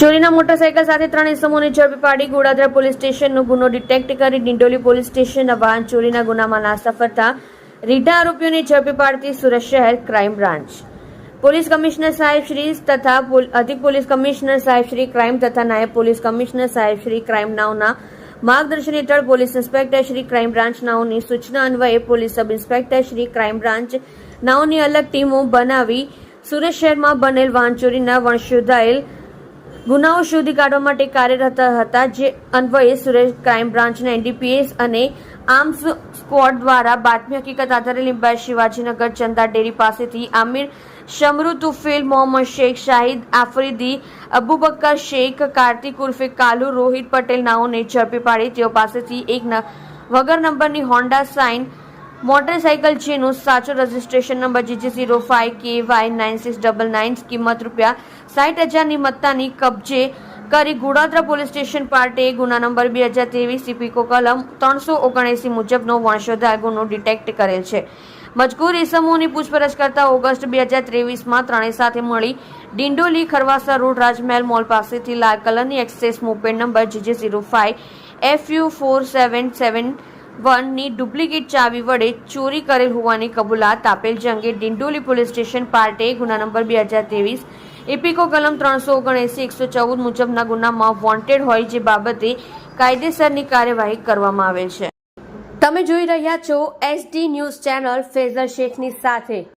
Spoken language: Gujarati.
ચોરીના મોટરસાયકલ સાથે ત્રણ ઇસમોને ઝડપી પાડી ગોડાદરા પોલીસ સ્ટેશનનો ગુનો ડિટેક્ટ કરી ડિંડોલી પોલીસ સ્ટેશનના વાહન ચોરીના ગુનામાં નાસ્તા ફરતા રીઢા આરોપીઓને ઝડપી પાડતી સુરત શહેર ક્રાઇમ બ્રાન્ચ. પોલીસ કમિશનર સાહેબ શ્રી તથા અધિક પોલીસ કમિશનર સાહેબ શ્રી ક્રાઇમ તથા નાયબ પોલીસ કમિશનર સાહેબ શ્રી ક્રાઇમ નાઓના માર્ગદર્શન હેઠળ police inspector Shri crime branch નાઓની સૂચના અન્વયે police sub inspector Shri crime branch નાઓની અલગ ટીમો બનાવી સુરત શહેરમાં બનેલ વાહન ચોરીના વંશોધાયેલ ગુનાઓ શોધી કાઢવા માટે કાર્યરત હતા જે અન્વયે સુરેશ ક્રાઇમ બ્રાન્ચના એનડીપીએસ અને આર્મ્સ સ્ક્વોડ દ્વારા બાતમી હકીકત આધારે લીંબાય શિવાજીનગર ચંદા ડેરી પાસેથી આમિર શમરુ તુફેલ મોહમ્મદ શેખ શાહિદ, આફરીદી, અબુબક્કર શેખ, કાર્તિક ઉર્ફે કાલુ, રોહિત પટેલ નાઓને ઝડપી પાડી. તેઓ પાસેથી એક વગર નંબરની હોન્ડા સાઇન મોટરસાયકલ જેનું સાચો registration number GG zero five K Y nine six double nine કિંમત રૂપિયા સાઠ હજારની મત્તાની કબજે કરી ગુડાદરા પોલીસ સ્ટેશન પાર્ટે ગુના નંબર બે હજાર ત્રેવીસ સીપીકો કલમ ત્રણસો ઓગણએંસી મુજબનો વંશોધાર ગુનો ડિટેક્ટ કરેલ છે. મજકૂર ઇસમોની પૂછપરછ કરતા ઓગસ્ટ બે હજાર ત્રેવીસમાં ત્રણેય સાથે મળી ડિંડોલી ખરવાસા રોડ રાજમહેલ મોલ પાસેથી લાલ કલરની Access moped number GJ zero five F U four seven seven વનની ડુપ્લિકેટ ચાવી વડે ચોરી કરેલ હોવાની કબૂલાત આપેલ છે અંગે ડિંડોલી પોલીસ સ્ટેશન પાર્ટે ગુના નંબર બે હજાર ત્રેવીસ. એપિકો કલમ ત્રણસો ઓગણએંસી, એકસો ચૌદ મુજબના ગુનામાં વોન્ટેડ હોય જે બાબતે કાયદેસરની કાર્યવાહી કરવામાં આવેલ છે. તમે જોઈ રહ્યા છો એસડી ન્યૂઝ ચેનલ ફેઝર શેખની સાથે.